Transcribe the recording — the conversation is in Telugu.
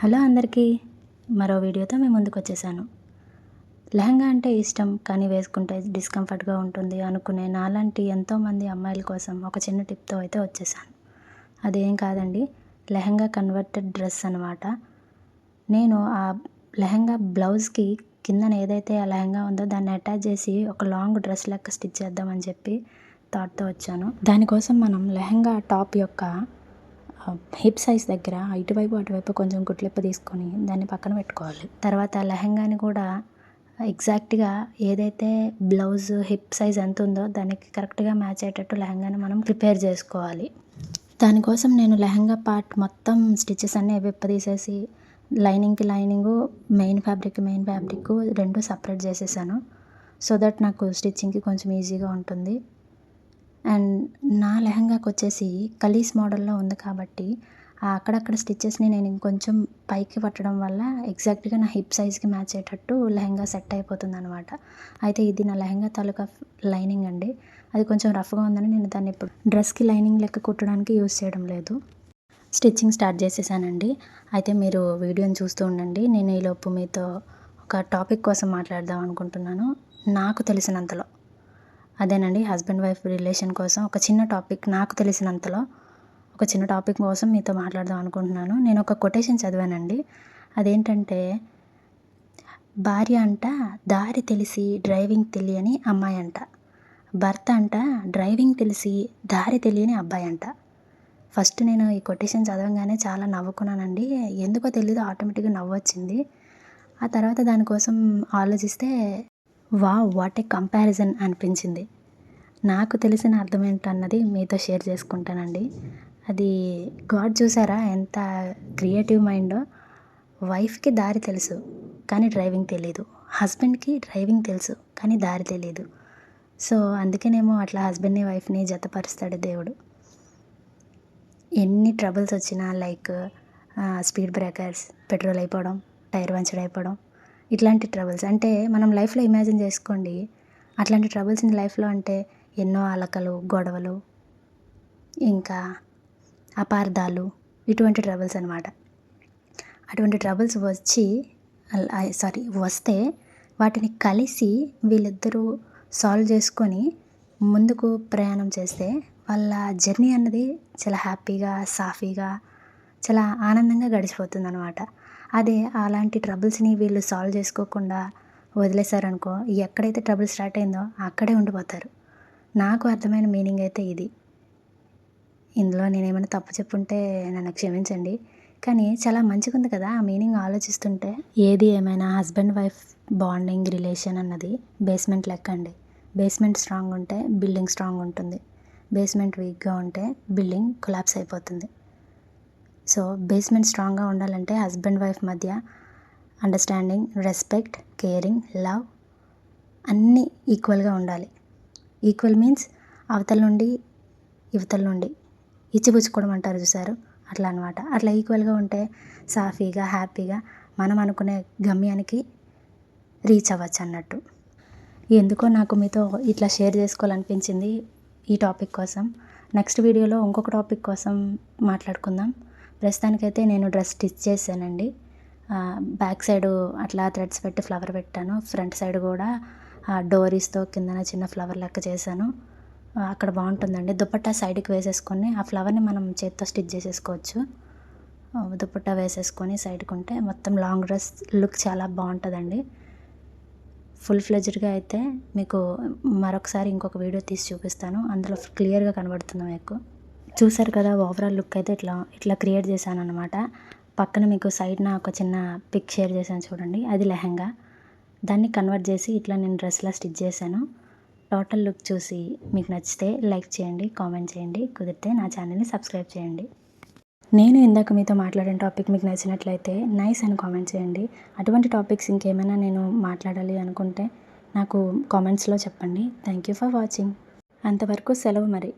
హలో అందరికీ మరో వీడియోతో మేము ముందుకు వచ్చేసాను. లెహంగా అంటే ఇష్టం కానీ వేసుకుంటే డిస్కంఫర్ట్గా ఉంటుంది అనుకునే నాలాంటి ఎంతోమంది అమ్మాయిల కోసం ఒక చిన్న టిప్తో అయితే వచ్చేసాను. అదేం కాదండి లెహంగా కన్వర్టెడ్ డ్రెస్ అనమాట నేను ఆ లెహంగా బ్లౌజ్కి కిందన ఏదైతే ఆ లెహంగా ఉందో దాన్ని అటాచ్ చేసి ఒక లాంగ్ డ్రెస్ లెక్క స్టిచ్ చేద్దామని చెప్పి థాట్తో వచ్చాను. దానికోసం మనం లెహంగా టాప్ యొక్క హిప్ సైజ్ దగ్గర ఇటువైపు అటువైపు కొంచెం కుట్లిప్ప తీసుకొని దాన్ని పక్కన పెట్టుకోవాలి. తర్వాత లెహంగాని కూడా ఎగ్జాక్ట్గా ఏదైతే బ్లౌజ్ హిప్ సైజ్ ఎంత ఉందో దానికి కరెక్ట్గా మ్యాచ్ అయ్యేటట్టు లెహంగాని మనం ప్రిపేర్ చేసుకోవాలి. దానికోసం నేను లెహంగా పార్ట్ మొత్తం స్టిచెస్ అన్నీ విప్పదీసేసి లైనింగ్కి lining main fabric main fabric రెండు సపరేట్ చేసేసాను. సో దట్ నాకు స్టిచ్చింగ్కి కొంచెం ఈజీగా ఉంటుంది. అండ్ నా లెహంగాకి వచ్చేసి కలీస్ మోడల్లో ఉంది కాబట్టి అక్కడక్కడ స్టిచ్చెస్ని నేను ఇంకొంచెం పైకి పట్టడం వల్ల ఎగ్జాక్ట్గా నా హిప్ సైజ్కి మ్యాచ్ అయ్యేటట్టు లెహంగా సెట్ అయిపోతుంది అనమాట అయితే ఇది నా లెహంగా తాలూకా లైనింగ్ అండి. అది కొంచెం రఫ్గా ఉందని నేను దాన్ని ఇప్పుడు డ్రెస్కి లైనింగ్ లెక్క కుట్టడానికి యూజ్ చేయడం లేదు. స్టిచ్చింగ్ స్టార్ట్ చేసేసానండి. అయితే మీరు వీడియోని చూస్తూ ఉండండి. నేను ఈలోపు మీతో ఒక టాపిక్ కోసం మాట్లాడదాం అనుకుంటున్నాను. నాకు తెలిసినంతలో. అదేనండి హస్బెండ్ వైఫ్ రిలేషన్ కోసం ఒక చిన్న టాపిక్ నాకు తెలిసినంతలో ఒక చిన్న టాపిక్ కోసం మీతో మాట్లాడదాం అనుకుంటున్నాను. నేను ఒక కొటేషన్ చదివానండి. అదేంటంటే భార్య అంట దారి తెలిసి డ్రైవింగ్ తెలియని అమ్మాయి అంట. భర్త అంట డ్రైవింగ్ తెలిసి దారి తెలియని అబ్బాయి అంట. ఫస్ట్ నేను ఈ కొటేషన్ చదవగానే చాలా నవ్వుకున్నానండి. ఎందుకో తెలియదు ఆటోమేటిక్గా నవ్వు వచ్చింది ఆ తర్వాత దానికోసం ఆలోచిస్తే వా వాట్ ఏ కంపారిజన్ అనిపించింది. నాకు తెలిసిన అర్థం ఏంటన్నది మీతో షేర్ చేసుకుంటానండి. అది గాడ్ చూసారా? ఎంత క్రియేటివ్ మైండో. వైఫ్కి దారి తెలుసు కానీ డ్రైవింగ్ తెలియదు హస్బెండ్కి డ్రైవింగ్ తెలుసు కానీ దారి తెలియదు సో అందుకేనేమో అట్లా హస్బెండ్ని వైఫ్ని జతపరుస్తాడు దేవుడు. ఎన్ని ట్రబుల్స్ వచ్చినా లైక్ స్పీడ్ బ్రేకర్స్ పెట్రోల్ అయిపోవడం టైర్ పంచర్ అయిపోవడం ఇట్లాంటి ట్రబుల్స్. అంటే మనం లైఫ్లో ఇమాజిన్ చేసుకోండి అట్లాంటి ట్రబుల్స్ ఇన్ లైఫ్లో అంటే ఎన్నో అలకలు గొడవలు ఇంకా అపార్థాలు ఇటువంటి ట్రబుల్స్ అనమాట అటువంటి ట్రబుల్స్ వచ్చి సారీ వస్తే వాటిని కలిసి వీళ్ళిద్దరూ సాల్వ్ చేసుకొని ముందుకు ప్రయాణం చేస్తే వాళ్ళ జర్నీ అన్నది చాలా హ్యాపీగా సాఫీగా చాలా ఆనందంగా గడిచిపోతుంది అనమాట అదే అలాంటి ట్రబుల్స్ని వీళ్ళు సాల్వ్ చేసుకోకుండా వదిలేశారనుకో ఎక్కడైతే ట్రబుల్ స్టార్ట్ అయిందో అక్కడే ఉండిపోతారు. నాకు అర్థమైన మీనింగ్ అయితే ఇది. ఇందులో నేనేమైనా తప్పు చెప్పుంటే నన్ను క్షమించండి. కానీ చాలా మంచిగా ఉంది కదా ఆ మీనింగ్ ఆలోచిస్తుంటే. ఏది ఏమైనా హస్బెండ్ వైఫ్ బాండింగ్ రిలేషన్ అన్నది బేస్మెంట్ లెక్క అండి. బేస్మెంట్ స్ట్రాంగ్ ఉంటే బిల్డింగ్ స్ట్రాంగ్ ఉంటుంది. బేస్మెంట్ వీక్గా ఉంటే బిల్డింగ్ కొలాప్స్ అయిపోతుంది. సో బేస్మెంట్ స్ట్రాంగ్గా ఉండాలంటే హస్బెండ్ వైఫ్ మధ్య అండర్స్టాండింగ్ రెస్పెక్ట్ కేరింగ్ లవ్ అన్నీ ఈక్వల్గా ఉండాలి. ఈక్వల్ మీన్స్ అవతల నుండి యువతల నుండి. ఇచ్చిపుచ్చుకోవడం అంటారు చూసారు అట్లా అనమాట అట్లా ఈక్వల్గా ఉంటే సాఫీగా హ్యాపీగా మనం అనుకునే గమ్యానికి రీచ్ అవ్వచ్చు అన్నట్టు. ఎందుకో నాకు మీతో ఇట్లా షేర్ చేసుకోవాలనిపించింది ఈ టాపిక్ కోసం. నెక్స్ట్ వీడియోలో ఇంకొక టాపిక్ కోసం మాట్లాడుకుందాం. ప్రస్తుతానికైతే నేను డ్రెస్ స్టిచ్ చేశానండి. బ్యాక్ సైడ్ అట్లా థ్రెడ్స్ పెట్టి ఫ్లవర్ పెట్టాను. ఫ్రంట్ సైడ్ కూడా డోరీస్తో కిందన చిన్న ఫ్లవర్ లెక్క చేశాను. అక్కడ బాగుంటుందండి. దుపట్టా సైడ్కి వేసేసుకొని ఆ ఫ్లవర్ని మనం చేత్తో స్టిచ్ చేసేసుకోవచ్చు. దుపట్టా వేసేసుకొని సైడ్కి ఉంటే మొత్తం లాంగ్ డ్రెస్ లుక్ చాలా బాగుంటుందండి. ఫుల్ ఫ్లెజ్డ్గా అయితే మీకు మరొకసారి ఇంకొక వీడియో తీసి చూపిస్తాను. అందులో క్లియర్గా కనబడుతుంది మీకు. చూసారు కదా ఓవరాల్ లుక్ అయితే ఇట్లా ఇట్లా క్రియేట్ చేశాను అనమాట పక్కన మీకు సైడ్న ఒక చిన్న పిక్ షేర్ చేశాను చూడండి. అది లెహంగా. దాన్ని కన్వర్ట్ చేసి ఇట్లా నేను డ్రెస్లా స్టిచ్ చేశాను. టోటల్ లుక్ చూసి మీకు నచ్చితే లైక్ చేయండి కామెంట్ చేయండి. కుదిరితే నా ఛానల్ని సబ్స్క్రైబ్ చేయండి. నేను ఇందాక మీతో మాట్లాడిన టాపిక్ మీకు నచ్చినట్లయితే నైస్ అని కామెంట్ చేయండి. అటువంటి టాపిక్స్ ఇంకేమైనా నేను మాట్లాడాలి అనుకుంటే నాకు కామెంట్స్లో చెప్పండి. థ్యాంక్ యూ ఫర్ వాచింగ్ అంతవరకు సెలవు మరి.